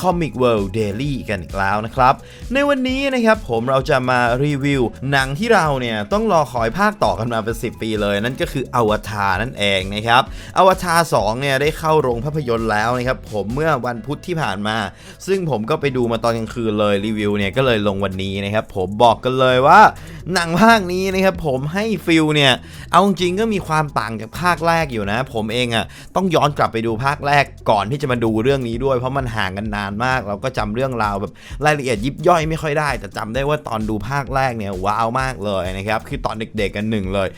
Comic World Daily กันอีกแล้วนะครับ ในวันนี้นะครับผมเราจะมารีวิว หนังที่เราเนี่ยต้องรอคอยภาคต่อกันมาเป็น 10 ปีเลย นั่นก็คืออวตารนั่นเองนะครับอวตาร2เนี่ยได้เข้าโรงภาพยนตร์แล้วนะครับผมเมื่อวันพุธที่ผ่านมา ซึ่งผมก็ไปดูมาตอนกลางคืนเลยรีวิวเนี่ยก็เลยลงวันนี้นะครับผมบอกกันเลยว่า หนังภาคนี้นะครับผมให้ฟิลเนี่ยเอาจริงก็มีความต่างจากภาคแรกอยู่นะ ผมเองอะ่ะต้องย้อนกลับไปดูภาคแรกก่อนที่จะมาดูเรื่องนี้ด้วย เพราะมันห่างกันนานมาก เราก็จำเรื่องราวแบบรายละเอียดยิบย่อยไม่ค่อยได้ แต่จำได้ว่าตอนดูภาคแรกเนี่ยว้าวมากเลยนะครับคือตอนเด็กๆกันหนึ่งเลย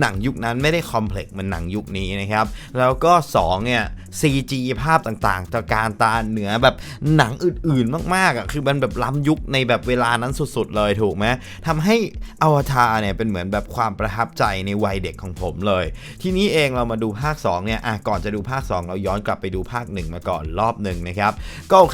หนังยุคนั้นไม่ได้คอมเพล็กซ์เหมือนหนังยุคนี้นะครับแล้วก็สองเนี่ย CG ภาพต่างๆตะการตาเหนือแบบหนังอื่นๆมากๆอะคือมันแบบล้ำยุคในแบบเวลานั้นสุดๆเลยถูกไหมทำให้อวตารเนี่ยเป็นเหมือนแบบความประทับใจในวัยเด็กของผมเลย ทีนี้เองเรามาดูภาค2เนี่ยอะก่อนจะดูภาค 2 เราย้อนกลับไปดูภาค 1 มาก่อนรอบหนึ่งนะครับก็โอเค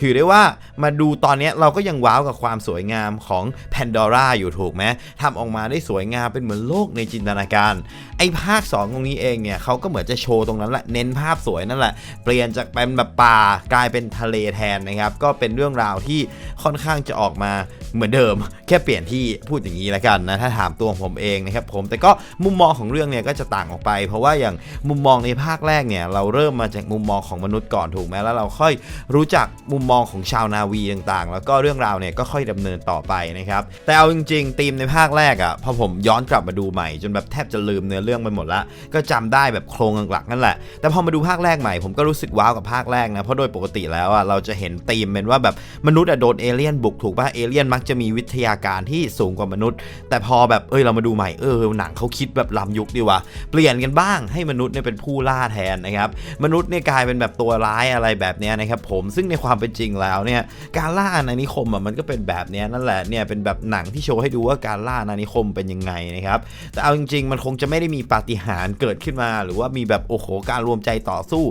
ถือได้ว่ามาดูตอนนี้เราก็ยังว้าวกับความสวยงามของแพนดอร่าอยู่ถูกไหมทำออกมาได้สวยงามเป็นเหมือนโลกในจินตนาการ ไอ้ภาค 2 ตรงนี้เองเนี่ยเขาก็เหมือนจะโชว์ตรงนั้นแหละเน้นภาพสวยนั่นแหละ เปลี่ยนจากเป็นแบบป่ากลายเป็นทะเลแทนนะครับ ก็เป็นเรื่องราวที่ค่อนข้างจะออกมาเหมือนเดิม แค่เปลี่ยนที่พูดอย่างนี้แล้วกันนะถ้าถามตัวผมเองนะครับผมแต่ก็มุมมองของเรื่องเนี่ยก็จะต่างออกไป เพราะว่าอย่างมุมมองในภาคแรกเนี่ยเราเริ่มมาจากมุมมองของมนุษย์ก่อนถูกไหมแล้วเราค่อยรู้จักมุมมองของชาวนาวีต่างๆ แล้วก็เรื่องราวเนี่ยก็ค่อยดำเนินต่อไปนะครับ แต่เอาจริงๆธีมในภาคแรกอะ่ะพอผมย้อนกลับมาดูใหม่ จนแบบแทบจะลืมเนื้อเรื่องไปหมดละ ก็จำได้แบบโครงหลักๆนั่นแหละ แต่พอมาดูภาคแรกใหม่ผมก็รู้สึกว้าวกับภาคแรกนะ เพราะโดยปกติแล้วอะเราจะเห็นธีมเป็นว่าแบบมนุษย์อะโดนเอเลี่ยนบุกถูกป่ะเอเลี่ยนมักจะมีวิทยาการที่สูงกว่ามนุษย์ แต่พอแบบเอ้ยเรามาดูใหม่เออหนังเขาคิดแบบล้ำยุคดีว่ะเปลี่ยนกันบ้างให้มนุษย์เนี่ยเป็นผู้ล่าแทนนะครับมนุษย์เนี่ยกลายเป็นแบบตัวร้ายอะไรแบบเนี้ยนะครับผมซึ่งในความเป็นจริงแล้วเนี่ยการล่าอาณานิคมอะมันก็เป็นแบบนี้นั่นแหละเนี่ยเป็นแบบหนังที่โชว์ให้ดูว่าการล่าอาณานิคมเป็นยังไงนะครับแต่เอาจริง ๆ มันคงจะไม่ได้มีปาฏิหาริย์เกิดขึ้นมา หรือว่ามีแบบโอ้โหการรวมใจต่อสู้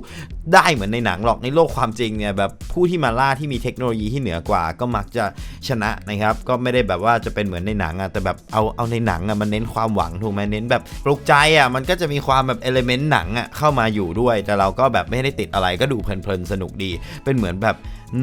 ได้เหมือนในหนังหรอกในโลกความจริงเนี่ยแบบผู้ที่มาล่าที่มีเทคโนโลยีที่เหนือกว่า ก็มักจะชนะนะครับ ก็ไม่ได้แบบว่าจะเป็นเหมือนในหนังอะแต่แบบเอาเอาในหนังอะมันเน้นความหวังถูกไหมเน้นแบบปลุกใจอะมันก็จะมีความแบบเอลเมนต์หนังอะเข้ามาอยู่ด้วย แต่เราก็แบบไม่ได้ติดอะไรก็ดูเพลินๆสนุกดี เป็นเหมือนแบบ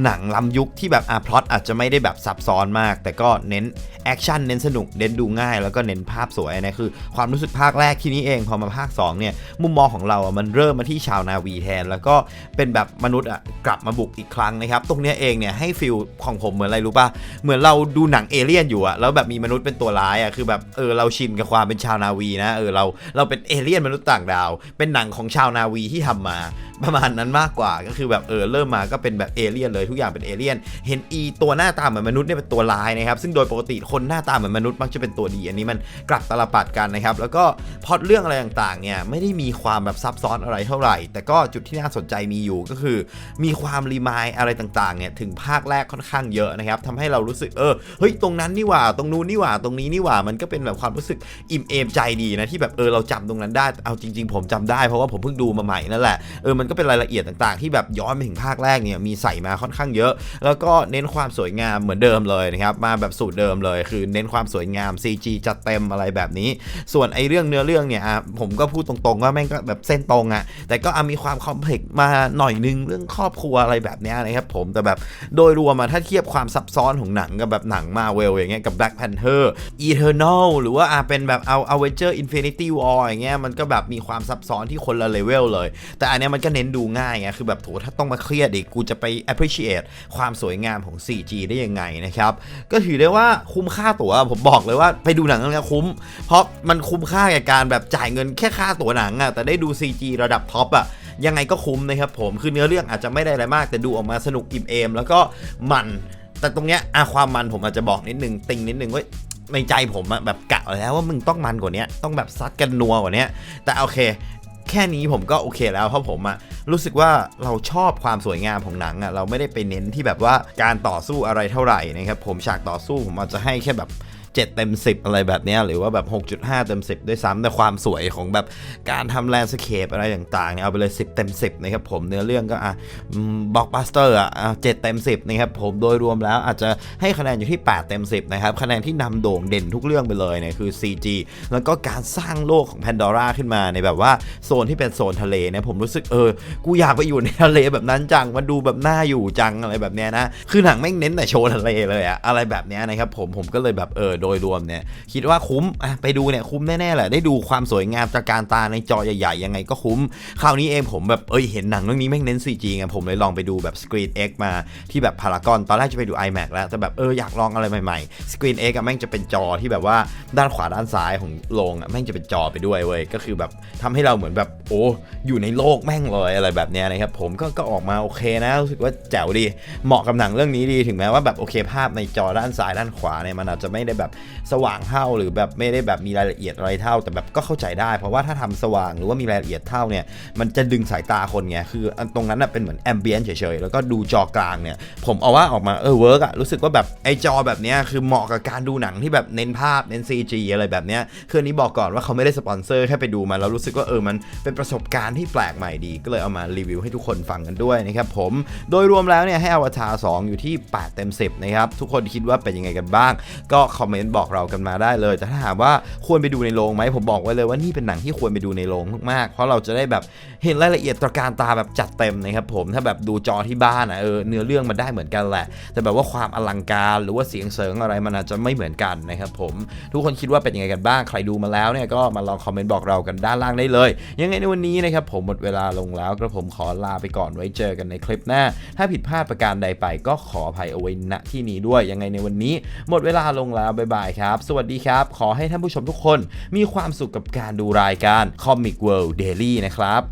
หนังล้ำยุคที่แบบอะพล็อตอาจจะไม่ได้แบบซับซ้อนมาก แต่ก็เน้นแอคชั่นเน้นสนุกเน้นดูง่าย แล้วก็เน้นภาพสวยนะคือ ความรู้สึกภาคแรกที่นี้เองพอมาภาค2เนี่ยมุมมองของเราอะมันเริ่มมาที่ชาวนาวีแทน แล้วก็เป็นแบบมนุษย์อะกลับมาบุกอีกครั้งนะครับตรงเนี้ยเองเนี่ยให้ฟิลของผมเหมือนอะไรรู้ป่ะเหมือนเราดูหนังเอเลี่ยนอยู่อะแล้วแบบมีมนุษย์เป็นตัวร้ายอะคือแบบเออเราชินกับความเป็นชาวนาวีนะเออเราเราเป็นเอเลี่ยนมนุษย์ต่างดาว เป็นหนังของชาวนาวีที่ทำมา ประมาณนั้นมากกว่าก็คือแบบเออเริ่มมาก็เป็นแบบเอเลี่ยนเลยทุกอย่างเป็นเอเลี่ยน เห็นอีตัวหน้าตาเหมือนมนุษย์เนี่ยเป็นตัวร้ายนะครับ ซึ่งโดยปกติคนหน้าตาเหมือนมนุษย์มักจะเป็นตัวดี อันนี้มันกลับตลปัดกันนะครับ แล้วก็พอดเรื่องอะไรต่างๆเนี่ยไม่ได้มีความแบบซับซ้อนอะไรเท่าไหร่ แต่ก็จุดที่น่าสนใจมีอยู่ก็คือ มีความรีมายอะไรต่างๆเนี่ยถึงภาคแรกค่อนข้างเยอะนะครับทำให้เรารู้สึกเออเฮ้ยตรงนั้นนี่หว่าตรงนู้นนี่หว่าตรงนี้นี่หว่ามันก็เป็นแบบความรู้สึกอิ่มเอมใจดีนะที่แบบเออเราจำตรงนั้นได้เอาจริง ๆ ผมจำได้เพราะว่าผมเพิ่งดูมาใหม่นั่นแหละเออมันก็เป็นรายละเอียดต่างๆ ที่แบบย้อนไปถึงภาคแรกเนี่ยมีใส่มาค่อนข้างเยอะ แล้วก็เน้นความสวยงามเหมือนเดิมเลยนะครับมาแบบสูตรเดิมเลย คือเน้นความสวยงาม CG จัดเต็มอะไรแบบนี้ ส่วนไอ้เรื่องเนื้อเรื่องเนี่ยผมก็พูดตรงๆว่าแม่งก็แบบเส้นตรงอะ่ะแต่ก็มีความคอมเพล็กซ์มาหน่อยนึงเรื่องครอบครัวอะไรแบบนี้นะครับผมแต่แบบโดยรวมมาถ้าเทียบความซับซ้อนของหนังกับแบบหนังมาเวลอย่างเงี้ยกับ Black Panther Eternal หรือว่าอะเป็นแบบเอา Avenger Infinity War อย่างเงี้ยมันก็แบบมีความซับซ้อนที่คนละเลเวลเลย แต่อันเนี้ยมันก็เน้นดูง่ายไงคือแบบโถถ้าต้องมาเครียดอีกกูจะไป appreciate ความสวยงามของ 4G ได้ยังไงนะครับ ก็ถือได้ว่าคุ้มค่าตั๋วผมบอกเลยว่าไปดูหนังแล้วคุ้ม เพราะมันคุ้มค่าแก่การแบบจ่ายเงินแค่ค่าตั๋วหนังอะแต่ได้ดู CG ระดับท็อปอะยังไงก็คุ้มนะครับผม คือเนื้อเรื่องอาจจะไม่ได้อะไรมาก แต่ดูออกมาสนุกอิ่มเอม แล้วก็มัน แต่ตรงเนี้ยอะความมันผมอาจจะบอกนิดนึง ติงนิดนึงว่าในใจผมอะแบบกะแล้วว่ามึงต้องมันกว่านี้ต้องแบบซัดกันนัวกว่านี้แต่โอเค แค่นี้ผมก็โอเคแล้วเพราะผมอะรู้สึกว่าเราชอบความสวยงามของหนังอะเราไม่ได้ไปเน้นที่แบบว่าการต่อสู้อะไรเท่าไหร่นะครับผมฉากต่อสู้ผมอาจจะให้แค่แบบ 7 เต็ม 10 อะไรแบบนี้หรือว่าแบบ 6.5 เต็ม 10 ด้วยซ้ำแต่ความสวยของแบบการทำแลนด์สเคปอะไรต่างๆเนี่ยเอาไปเลย 10 เต็ม 10 นะครับผมเนื้อเรื่องก็อะบล็อกบัสเตอร์อะอะ7เต็ม 10 นะครับผมโดยรวมแล้วอาจจะให้คะแนนอยู่ที่ 8 เต็ม 10 นะครับ คะแนนที่นำโด่งเด่นทุกเรื่องไปเลยเนี่ยคือ CG แล้วก็การสร้างโลกของแพนดอร่าขึ้นมาในแบบว่าโซนที่เป็นโซนทะเลเนี่ยผมรู้สึกเออ กูอยากไปอยู่ในทะเลแบบนั้นจังมาดูแบบน่าอยู่จังอะไรแบบเนี้ยนะ คือหนังแม่งเน้นแต่โชว์ทะเลเลยอะอะไรแบบเนี้ยนะครับผมผมก็เลยแบบเออโดยรวมเนี่ยคิดว่าคุ้มอะไปดูเนี่ยคุ้มแน่ๆแหละได้ดูความสวยงามตระการตาในจอใหญ่ๆยังไงก็คุ้ม คราวนี้เองผมแบบเอ้ยเห็นหนังเรื่องนี้แม่งเน้น CG ไงผมเลยลองไปดูแบบ Screen X มาที่แบบพารากอนตอนแรกจะไปดู iMac แล้วแต่แบบเอออยากลองอะไรใหม่ๆ Screen X อะแม่งจะเป็นจอที่แบบว่าด้านขวาด้านซ้ายของโรงอะแม่งจะเป็นจอไปด้วยเว้ยก็คือแบบทำให้เราเหมือนแบบโอ้อยู่ในโลกแม่งเลยอะไรแบบเนี้ยนะครับผมก็ก็ออกมาโอเคนะรู้สึกว่าแจ๋วดี เหมาะกับหนังเรื่องนี้ดีถึงแม้ว่าแบบโอเคภาพในจอด้านซ้ายด้านขวาเนี่ยมันอาจจะไม่ได้แบบสว่างเท่าหรือแบบไม่ได้แบบมีรายละเอียดอะไรเท่า แต่แบบก็เข้าใจได้ เพราะว่าถ้าทำสว่างหรือว่ามีรายละเอียดเท่าเนี่ยมันจะดึงสายตาคนไงคือตรงนั้นน่ะเป็นเหมือนแอมเบียนเฉยๆแล้วก็ดูจอกลางเนี่ยผมเอาว่าออกมาเออเวิร์กอะรู้สึกว่าแบบไอจอแบบเนี้ยคือเหมาะกับการดูหนังที่แบบเน้นภาพเน้น CG อะไรแบบเนี้ยคือนี้บอกก่อนว่าเขาไม่ได้สปอนเซอร์แค่ไปดูมาแล้วรู้สึกว่าเออมันเป็นประสบการณ์ที่แปลกใหม่ดี ก็เลยเอามารีวิวให้ทุกคนฟังกันด้วยนะครับผมโดยรวมแล้วเนี่ยให้อวตาร2อยู่ที่ 8 เต็ม 10 นะครับ ทุกคนคิดว่าเป็นยังไงกันบ้าง ก็คอมเมนต์บอกเรากันมาได้เลย แต่ถ้าถามว่าควรไปดูในโรงไหมผมบอกไว้เลยว่านี่เป็นหนังที่ควรไปดูในโรงมากๆ เพราะเราจะได้แบบเห็นรายละเอียดตระการตาแบบจัดเต็มนะครับผมถ้าแบบดูจอที่บ้านอะเออเนื้อเรื่องมันได้เหมือนกันแหละ แต่แบบว่าความอลังการหรือว่าเสียงเสริงอะไรมันอาจจะไม่เหมือนกันนะครับผมทุกคนคิดว่าเป็นยังไงกันบ้างใครดูมาแล้วเนี่ยก็มาลองคอมเมนต์บอกเรากันด้านล่างได้เลย ยังไงในวันนี้นะครับผมหมดเวลาลงแล้วกระผมขอลาไปก่อนไว้เจอกันในคลิปหน้า ถ้าผิดพลาดประการใดไปก็ขออภัยเอาไว้ณที่นี้ด้วยยังไงในวันนี้ หมดเวลาลงแล้วบ๊ายบายครับ สวัสดีครับ ขอให้ท่านผู้ชมทุกคนมีความสุขกับการดูรายการ Comic World Daily นะครับ